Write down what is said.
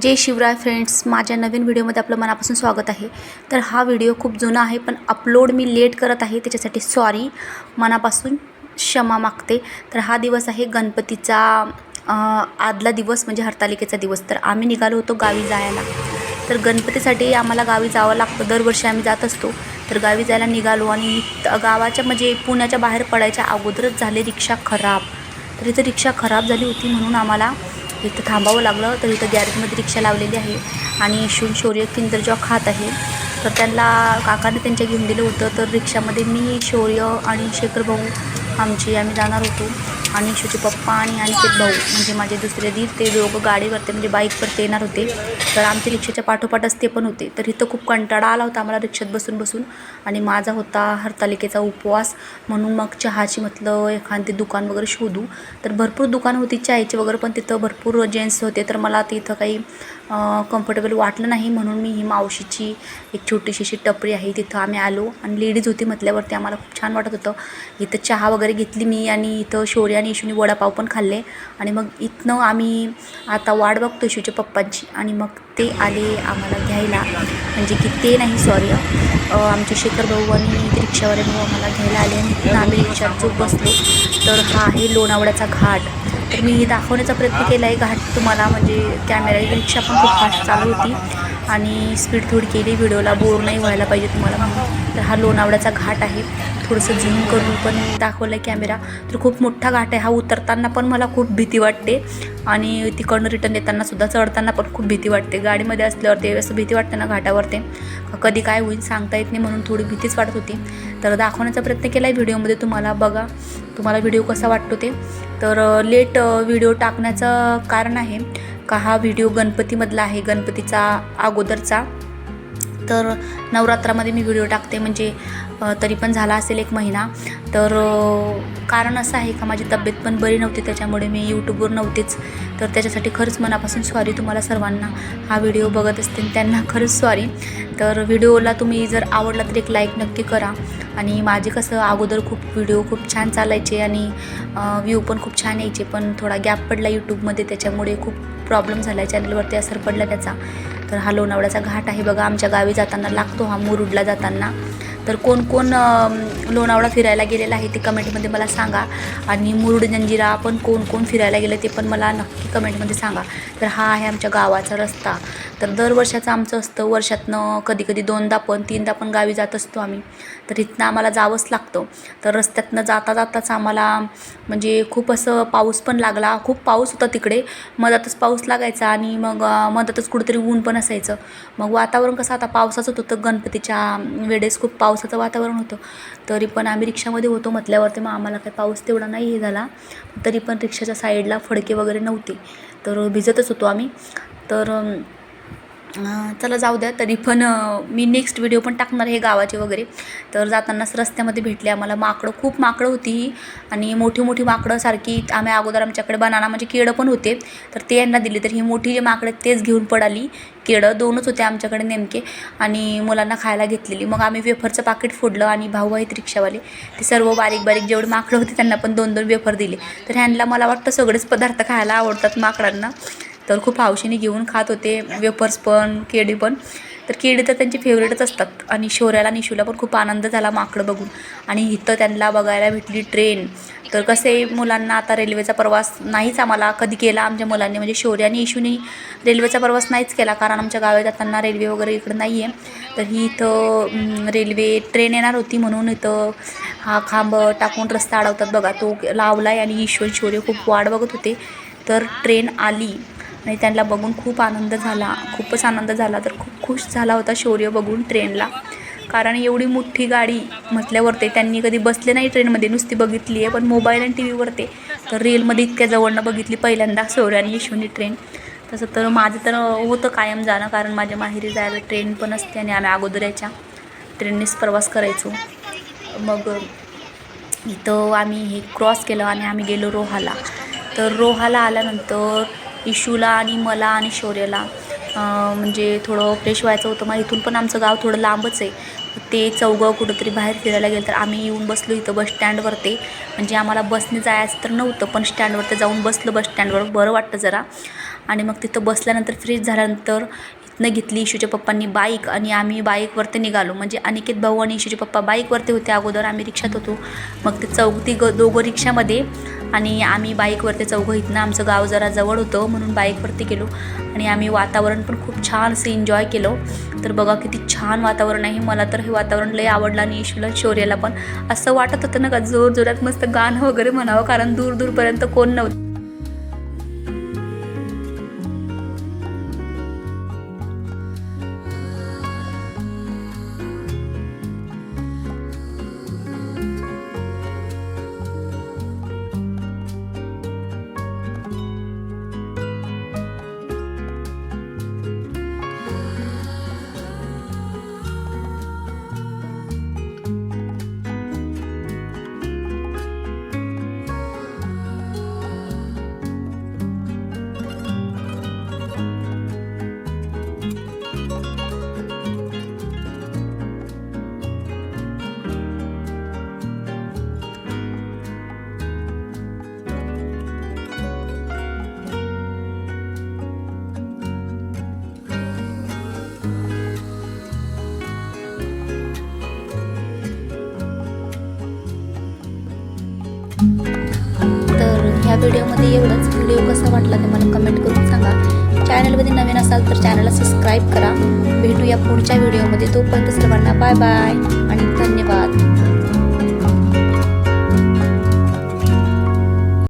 जय Shivray friends माझ्या नवीन व्हिडिओमध्ये आपलं मनापासून स्वागत आहे. तर हा व्हिडिओ खूप जुना आहे पण अपलोड मी लेट करत आहे त्याच्यासाठी सॉरी मनापासून क्षमा मागते. तर हा दिवस आहे गणपतीचा आदला दिवस म्हणजे हरतालिकेचा दिवस. तर आम्ही निघालो होतो गावी जायला. तर गणपतीसाठी आम्हाला गावी जावं लागतं. दरवर्षी आम्ही जात असतो. तर गावी जायला निघालो आणि गावाच्या म्हणजे पुण्याच्या बाहेर पडायच्या अगोदरच झाले रिक्षा खराब. तर इथं रिक्षा खराब झाली होती म्हणून आम्हाला इथं थांबावं लागलं. तर इथं गॅरेजमध्ये रिक्षा लावलेली आहे आणि शून शौर्य किंदर जेव्हा खात आहे तर त्यांना काकाने त्यांच्या घेऊन दिलं होतं. तर रिक्षामध्ये मी शौर्य आणि शेखर भाऊ आमची आम्ही जाणार होतो. आणि इशूचे पप्पा आणि आणखी भाऊ म्हणजे माझे दुसरे दीद ते दोघं गाडीवरती म्हणजे बाईकवरती येणार होते. तर आमच्या रिक्षाच्या पाठोपाठच ते पण होते. तर इथं खूप कंटाळा आला होता आम्हाला रिक्षात बसून बसून. आणि माझा होता हरतालिकेचा उपवास. म्हणून मग चहाची म्हटलं एखादी दुकान वगैरे शोधू. तर भरपूर दुकान होती चहाची वगैरे पण तिथं भरपूर जेंट्स होते. तर मला तिथं काही कम्फर्टेबल वाटलं नाही म्हणून मी ही मावशीची एक छोटीशी अशी टपरी आहे तिथं आम्ही आलो. आणि लेडीज होती म्हटल्यावरती आम्हाला खूप छान वाटत होतं. इथं चहा वगैरे घेतली मी आणि इथं शौर्य आणि इशूनी वडापाव पण खाल्ले. आणि मग इथनं आम्ही आता वाट बघतो इशूच्या पप्पांची. आणि मग ते आले आम्हाला घ्यायला. म्हणजे की ते नाही सॉरी आमचे शेखर भाऊ आणि रिक्षावाले भाऊ आम्हाला घ्यायला आले. आणि आम्ही रिक्षात जो बसलो तर हा आहे लोणावळ्याचा घाट. तर मी दाखवण्याचा प्रयत्न केला आहे. घाट तुम्हाला म्हणजे कॅमेरा रिक्षा पण खूप फास्ट चालू होती. आणि स्पीड थोडी केली. व्हिडिओला बोर नाही व्हायला पाहिजे तुम्हाला म्हणून. तर हा लोणावळ्याचा घाट आहे. थोडंसं झूम करून पण दाखवलं आहे कॅमेरा तर खूप मोठा घाट आहे. हा उतरताना पण मला खूप भीती वाटते. आणि तिकडनं रिटर्न येताना सुद्धा चढताना पण खूप भीती वाटते. गाडीमध्ये असल्यावर ते असं भीती वाटते ना घाटावरती. कधी काय होईल सांगता येत नाही म्हणून थोडी भीतीच वाटत होती. तर दाखवण्याचा प्रयत्न केला आहे व्हिडिओमध्ये तुम्हाला. बघा तुम्हाला व्हिडिओ कसा वाटतो ते. तर लेट व्हिडिओ टाकण्याचं कारण आहे का? हा व्हिडिओ गणपतीमधला आहे. गणपतीचा अगोदरचा. तर नवरात्रामध्ये मी व्हिडिओ टाकते. म्हणजे तरी पण झाला असेल एक महिना. तर कारण असं आहे का माझी तब्येत पण बरी नव्हती त्याच्यामुळे मी यूट्यूबवर नव्हतेच. तर त्याच्यासाठी खरंच मनापासून सॉरी तुम्हाला सर्वांना. हा व्हिडिओ बघत असतील त्यांना खरंच सॉरी तर व्हिडिओला तुम्ही जर आवडला तर एक लाईक नक्की करा. आणि माझे कसं अगोदर खूप व्हिडिओ खूप छान चालायचे आणि व्ह्यू पण खूप छान यायचे पण थोडा गॅप पडला यूट्यूबमध्ये त्याच्यामुळे खूप प्रॉब्लेम झाला आहे चॅनलवरती असर पडला त्याचा. तर हा लोणावळ्याचा घाट आहे बघा आमच्या गावी जाताना लागतो हा मुरुडला जाताना. तर कोण कोण लोणावळा फिरायला गेलेला आहे ते कमेंटमध्ये मला सांगा. आणि मुरुड जंजिरा पण कोण कोण फिरायला गेलं ते पण मला नक्की कमेंटमध्ये सांगा. तर हा आहे आमच्या गावाचा रस्ता. तर दरवर्षाचं आमचं असतं. वर्षातनं कधी कधी दोनदा पण तीनदा पण गावी जात असतो आम्ही. तर इथनं आम्हाला जावंच लागतं. तर रस्त्यातनं जाता जाताच आम्हाला म्हणजे खूप असं पाऊस पण लागला. खूप पाऊस होता तिकडे. मधातच पाऊस लागायचा आणि मग मधातच कुठेतरी ऊन पण असायचं. मग वातावरण कसं आता पावसाचं होतं. तर गणपतीच्या वेळेस खूप पावसाचं वातावरण होतं. तरी पण आम्ही रिक्षामध्ये होतो म्हटल्यावरती मग आम्हाला काही पाऊस तेवढा नाही हे झाला. तरी पण रिक्षाच्या साईडला फडके वगैरे नव्हते. तर भिजतच होतो आम्ही. तर चला जाऊ द्या तरी पण मी नेक्स्ट व्हिडिओ पण टाकणार हे गावाचे वगैरे. तर जातानाच रस्त्यामध्ये भेटले आम्हाला. माकडं खूप माकडं होती ही. आणि मोठी मोठी माकडं सारखी आम्ही अगोदर आमच्याकडे बनाना म्हणजे केळं पण होते. तर ते यांना दिली. तर ही मोठी जे माकडं तेच घेऊन पडाली. केळं दोनच होते आमच्याकडे नेमके. आणि मुलांना खायला घेतलेली. मग आम्ही वेफरचं पाकिट फोडलं आणि भाऊ आहेत रिक्षावाले. ते सर्व बारीक बारीक जेवढे माकडं होते त्यांना पण दोन दोन वेफर दिले. तर ह्यांना मला वाटतं सगळेच पदार्थ खायला आवडतात माकडांना. तर खूप हौशीने घेऊन खात होते. वेफर्स पण केळी पण. तर केळी तर त्यांची फेवरेटच असतात. आणि शौर्याला निशूला पण खूप आनंद झाला माकडं बघून. आणि इथं त्यांना बघायला भेटली ट्रेन तर कसे मुलांना आता रेल्वेचा प्रवास नाहीच आम्हाला कधी केला आमच्या मुलांनी. म्हणजे शौर्य आणि इशूने रेल्वेचा प्रवास नाहीच केला. कारण आमच्या गावात जाताना रेल्वे वगैरे इकडं नाही आहे तर ही इथं रेल्वे ट्रेन येणार होती म्हणून इथं हा खांब टाकून रस्ता अडवतात बघा. तो लावला आहे आणि ईश्वर शौर्य खूप वाट बघत होते. तर ट्रेन आली. आणि त्यांना बघून खूप आनंद झाला. खूपच आनंद झाला तर खूप खुश झाला होता शौर्य बघून ट्रेनला कारण एवढी मोठी गाडी म्हटल्यावर ते त्यांनी कधी बसले नाही ट्रेनमध्ये नुसती बघितली आहे. पण मोबाईल आणि टी व्हीवर ते तर रीलमध्ये इतक्या जवळनं बघितली पहिल्यांदा शौर्य आणि यशवनी ट्रेन तसं तर माझं तर होतं कायम जाणं कारण माझ्या माहेरी जायला ट्रेन पण असते आणि आम्ही अगोदर याच्या ट्रेननेच प्रवास करायचो. मग इथं आम्ही हे क्रॉस केलं आणि आम्ही गेलो रोहाला. तर रोहाला आल्यानंतर इशूला आणि मला आणि शौर्यला. म्हणजे थोडं फ्रेश व्हायचं होतं. मग इथून पण आमचं गाव थोडं लांबच आहे. ते चौघं कुठंतरी बाहेर फिरायला गेलं तर आम्ही येऊन बसलो इथं बस स्टँडवरती म्हणजे आम्हाला बसने जायचं तर नव्हतं पण स्टँडवरती जाऊन बसलं बस स्टँडवर बरं वाटतं जरा. आणि मग तिथं बसल्यानंतर फ्रेश झाल्यानंतर न घेतली इशूच्या पप्पांनी बाईक आणि आम्ही बाईकवरती निघालो. म्हणजे अनिकेत भाऊ आणि इशूचे पप्पा बाईकवरती होते अगोदर. आम्ही रिक्षात होतो. मग ते चौघ ग दोघं रिक्षामध्ये आणि आम्ही बाईकवरती चौघं इथनं आमचं गाव जरा जवळ होतं म्हणून बाईकवरती गेलो. आणि आम्ही वातावरण पण खूप छान असं एन्जॉय केलं. तर बघा किती छान वातावरण आहे. मला तर हे वातावरण लय आवडलं आणि इशूला शौर्याला पण. असं वाटत होतं ना का जोर जोरात मस्त गाणं वगैरे म्हणावं कारण दूर दूरपर्यंत कोण नव्हतं. व्हिडिओमध्ये एवढंच. व्हिडिओ कसा वाटला ते मला कमेंट करून सांगा. चॅनलमध्ये नवीन असाल तर चॅनलला सबस्क्राईब करा. भेटूया पुढच्या व्हिडिओमध्ये. तोपर्यंत सर्वांना बाय बाय आणि धन्यवाद.